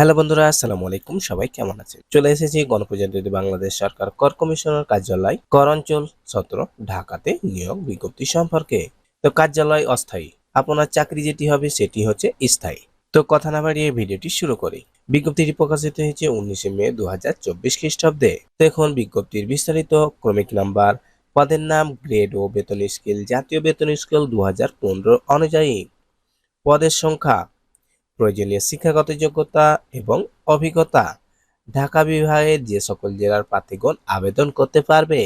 Hello বন্ধুরা, আসসালামু আলাইকুম। সবাই কেমন আছেন? চলে এসেছি গণপ্রজাতন্ত্রী বাংলাদেশ সরকার কর কমিশনার কার্যালয় কর অঞ্চল সত্র, ঢাকাতে নিয়োগ বিজ্ঞপ্তি সম্পর্কে। তো কার্যালয় অস্থায়ী, আপনার চাকরি যেটি হবে সেটি হচ্ছে স্থায়ী। তো কথা না বাড়িয়ে ভিডিওটি শুরু করি। বিজ্ঞপ্তিটি প্রকাশিত হয়েছে উনিশে মে দু হাজার চব্বিশ খ্রিস্টাব্দে। তো এখন বিজ্ঞপ্তির বিস্তারিত, ক্রমিক নাম্বার, পদের নাম, গ্রেড ও বেতন স্কেল, জাতীয় বেতন স্কেল দু হাজার পনেরো অনুযায়ী। পদের সংখ্যা প্রয়োজনীয় শিক্ষাগত যোগ্যতা এবং অভিজ্ঞতা। ঢাকা বিভাগের যে সকল জেলার প্রার্থীগণ আবেদন করতে পারবে।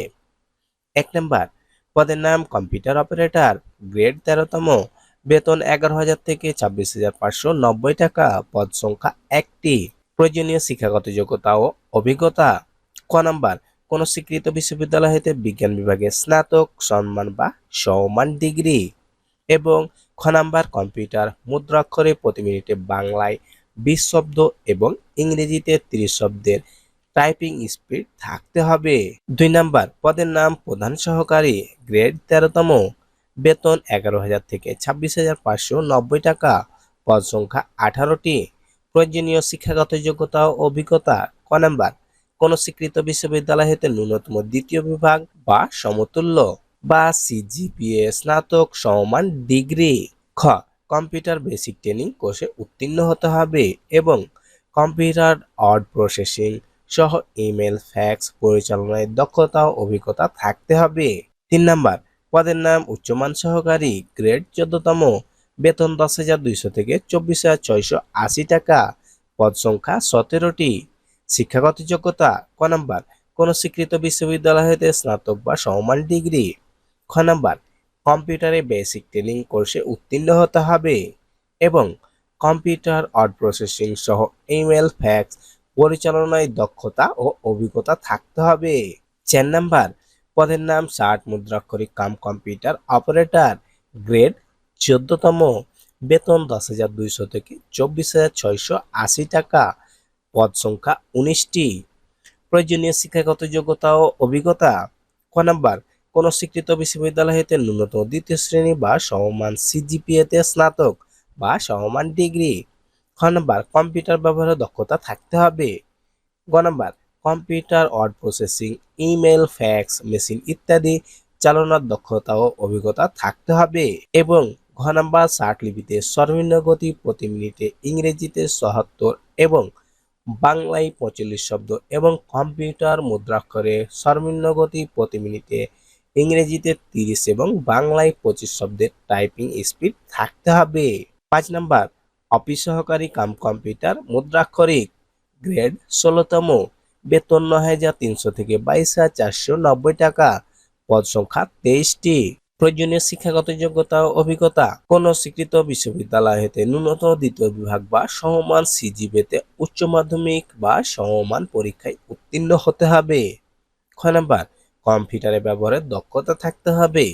এক নম্বর, পদের নাম কম্পিউটার অপারেটর, গ্রেড তেরোতম, বেতন এগারো হাজার থেকে ছাব্বিশ হাজার পাঁচশো নব্বই টাকা, পদ সংখ্যা একটি। প্রয়োজনীয় শিক্ষাগত যোগ্যতা ও অভিজ্ঞতা। ক নম্বর, কোন স্বীকৃত বিশ্ববিদ্যালয় হইতে বিজ্ঞান বিভাগে স্নাতক, সম্মান বা সমমান ডিগ্রি। এবং খ নাম্বার কম্পিউটার, মুদ্রাক্ষরে প্রতি মিনিটে বাংলায় বিশ শব্দ এবং ইংরেজিতে তিরিশ শব্দের টাইপিং স্পিড থাকতে হবে। দুই নাম্বার, পদের নাম প্রধান সহকারী গ্রেড তেরোতম, বেতন এগারো হাজার থেকে ছাব্বিশ হাজার পাঁচশো নব্বই টাকা, পদ সংখ্যা আঠারোটি। প্রয়োজনীয় শিক্ষাগত যোগ্যতা ও অভিজ্ঞতা। ক নাম্বার, কোন স্বীকৃত বিশ্ববিদ্যালয় হতে ন্যূনতম দ্বিতীয় বিভাগ বা সমতুল্য। বা সিজিপিএ স্নাতক সমমান ডিগ্রি। খ, কম্পিউটার বেসিক ট্রেনিং কোর্সে উত্তীর্ণ হতে হবে এবং কম্পিউটার অর্ড প্রসেসিং সহ ইমেল, ফ্যাক্স পরিচালনায় দক্ষতা ও অভিজ্ঞতা থাকতে হবে। তিন নাম্বার, পদের নাম উচ্চমান সহকারী, গ্রেড চোদ্দতম, বেতন দশ হাজার দুইশো থেকে চব্বিশ হাজার ছয়শো আশি টাকা, পদ সংখ্যা সতেরোটি। শিক্ষাগত যোগ্যতা, ক নাম্বার, কোন স্বীকৃত বিশ্ববিদ্যালয় হতে স্নাতক বা সমমান ডিগ্রি। খ নাম্বার, কম্পিউটারে বেসিক ট্রেনিং কোর্সে উত্তীর্ণ হতে হবে এবং কম্পিউটার অর্ড প্রসেসিং সহ ইমেল, ফ্যাক্স, পরিচালনায় দক্ষতা ও অভিজ্ঞতা থাকতে হবে। চার নাম্বার, পদের নাম ষাট মুদ্রাক্ষরিক, কাম, কম্পিউটার অপারেটর, গ্রেড চোদ্দতম, বেতন দশ হাজার দুইশো থেকে চব্বিশ হাজার ছয়শো আশি টাকা, পদ সংখ্যা উনিশটি। প্রয়োজনীয় শিক্ষাগত যোগ্যতা ও অভিজ্ঞতা। ক নাম্বার কোন স্বীকৃত বিশ্ববিদ্যালয় হতে ন্যূনতম দ্বিতীয় শ্রেণি বা সমমান সিজিপিএতে স্নাতক বা সমমান ডিগ্রি। খ নাম্বার, কম্পিউটার ব্যবহারের দক্ষতা থাকতে হবে। গ number, computer word processing, email, fax, machine ইত্যাদি চালানোর দক্ষতা ও অভিজ্ঞতা থাকতে হবে। এবং ঘ নাম্বার লিপিতে সর্বনিম্ন গতি প্রতি মিনিটে ইংরেজিতে সহাত্তর এবং বাংলায় পঁয়তাল্লিশ শব্দ এবং কম্পিউটার মুদ্রাক্ষরে সর্বনিম্ন গতি প্রতি মিনিটে ইংরেজিতে তিরিশ এবং বাংলায় পঁচিশ শব্দের টাইপিং স্পিড থাকতে হবে। পাঁচ নাম্বার অফিস সহকারী কাম কম্পিউটার মুদ্রাক্ষরিক গ্রেড ষোলোতম, বেতন নয় হাজার তিনশো থেকে বাইশ হাজার চারশো নব্বই টাকা, পদ সংখ্যা তেইশটি। প্রয়োজনীয় শিক্ষাগত যোগ্যতা ও অভিজ্ঞতা, কোন স্বীকৃত বিশ্ববিদ্যালয় হতে ন্যূনতম দ্বিতীয় বিভাগ বা সমমান সিজিবেতে উচ্চ মাধ্যমিক বা সমমান পরীক্ষায় উত্তীর্ণ হতে হবে। খ নাম্বার কম্পিউটারে ব্যবহারের দক্ষতা থাকতে হবে।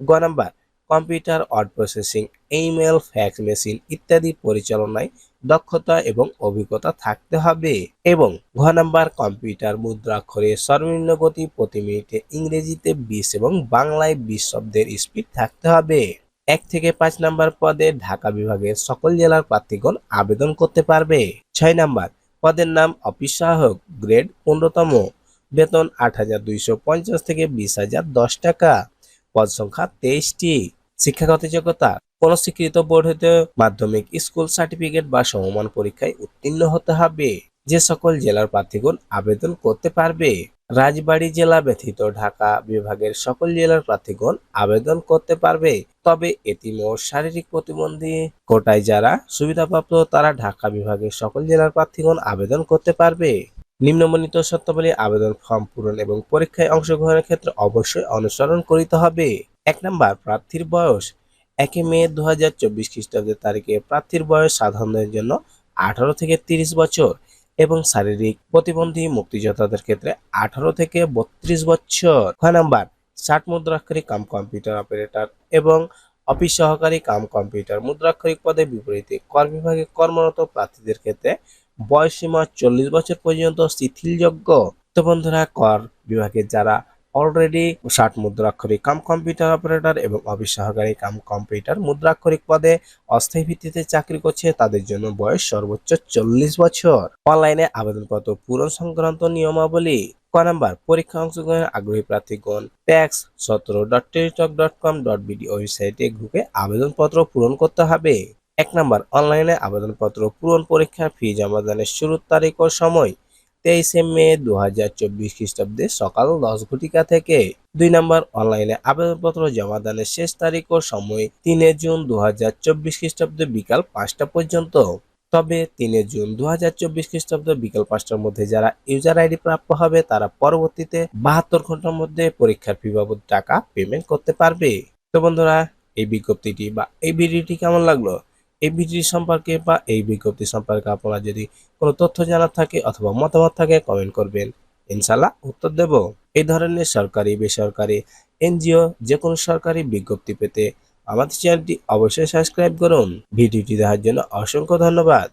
গ number, computer, word processing, email, fax machine ইত্যাদি পরিচালনায় দক্ষতা এবং অভিজ্ঞতা থাকতে হবে। এবং ঘ নাম্বার, কম্পিউটার মুদ্রাক্ষরে সর্বনিম্ন গতি প্রতি মিনিটে ইংরেজিতে বিশ এবং বাংলায় বিশ শব্দের স্পিড থাকতে হবে। এক থেকে পাঁচ নাম্বার পদে ঢাকা বিভাগের সকল জেলার প্রার্থীগণ আবেদন করতে পারবে। ছয় নাম্বার, পদের নাম অফিস সহায়ক, গ্রেড পনেরোতম। বেতন আট হাজার দুইশো পঞ্চাশ থেকে বিশ হাজার দশ টাকা। পদ সংখ্যা তেইশটি। শিক্ষাগত যোগ্যতা কোন স্বীকৃত বোর্ড হতে মাধ্যমিক স্কুল সার্টিফিকেট বা সমমান পরীক্ষায় উত্তীর্ণ হতে হবে। যে সকল জেলার প্রার্থীগণ আবেদন করতে পারবে। রাজবাড়ী জেলা ব্যতীত ঢাকা বিভাগের সকল জেলার প্রার্থীগণ আবেদন করতে পারবে। তবে এতিম ও শারীরিক প্রতিবন্ধী। কোটায় যারা সুবিধাপ্রাপ্ত, তারা ঢাকা বিভাগের সকল জেলার প্রার্থীগণ আবেদন করতে পারবে। নিম্নবর্ণিত শর্তাবলী আবেদন ফর্ম পূরণ এবং পরীক্ষায় অংশগ্রহণের ক্ষেত্রে অবশ্যই অনুসরণ করিতে হবে। এক নম্বর, প্রার্থীর বয়স। একে মে দু হাজার চব্বিশ খ্রিস্টাব্দের তারিখে প্রার্থীর বয়স সাধারণের জন্য আঠারো থেকে তিরিশ বছর এবং শারীরিক প্রতিবন্ধী মুক্তিযোদ্ধাদের ক্ষেত্রে আঠারো থেকে বত্রিশ বছর। ছয় নাম্বার, ষাট মুদ্রাক্ষরিক কাম কম্পিউটার অপারেটর এবং অফিস সহকারী কাম কম্পিউটার মুদ্রাক্ষরিক পদে বিপরীতে কর বিভাগে কর্মরত প্রার্থীদের ক্ষেত্রে বয়সসীমা চল্লিশ বছর পর্যন্ত শিথিলযোগ্য। বন্ধুরা, কর বিভাগে যারা অলরেডি ষাট মুদ্রাক্ষরিক কাম কম্পিউটার অপারেটর এবং অফিস সহকারী কাম কম্পিউটার মুদ্রাক্ষরিক পদে অস্থায়ী ভিত্তিতে চাকরি করছে, তাদের জন্য বয়স সর্বোচ্চ চল্লিশ বছর। অনলাইনে আবেদনপত্র পূরণ সংক্রান্ত নিয়মাবলী। ক নাম্বার পরীক্ষা অংশগ্রহণের আগ্রহী প্রার্থীগণ ট্যাক্স সতেরো dot Teletalk dot com dot BD ওয়েবসাইটে ঢুকে আবেদনপত্র পূরণ করতে হবে। এক নাম্বার, অনলাইনে আবেদনপত্র পূরণ পরীক্ষার ফি জমাদানের শুরুর তারিখ ও সময় তেইশে মে দু হাজার চব্বিশ খ্রিস্টাব্দে সকাল দশ ঘটিকা থেকে। দুই নম্বর, অনলাইনে আবেদনপত্র জমাদানের শেষ তারিখ ও সময় তিনে জুন দু হাজার চব্বিশ খ্রিস্টাব্দে বিকাল পাঁচটা পর্যন্ত। তবে তিনে জুন দু হাজার চব্বিশ খ্রিস্টাব্দ বিকাল পাঁচটার মধ্যে যারা ইউজার আইডি প্রাপ্য হবে, তারা পরবর্তীতে বাহাত্তর ঘণ্টার মধ্যে পরীক্ষার ফি বাবদ টাকা পেমেন্ট করতে পারবে। তো বন্ধুরা, এই বিজ্ঞপ্তিটি বা এই ভিডিওটি কেমন লাগল? এই ভিডিও সম্পর্কে বা এই বিজ্ঞপ্তি সম্পর্কে আপনারা যদি কোনো তথ্য জানার থাকে অথবা মতামত থাকে কমেন্ট করবেন। ইনশাল্লাহ উত্তর দেব। এই ধরনের সরকারি, বেসরকারি, এনজিও যে কোনো সরকারি বিজ্ঞপ্তি পেতে আমাদের চ্যানেলটি অবশ্যই সাবস্ক্রাইব করুন। ভিডিওটি দেখার জন্য অসংখ্য ধন্যবাদ।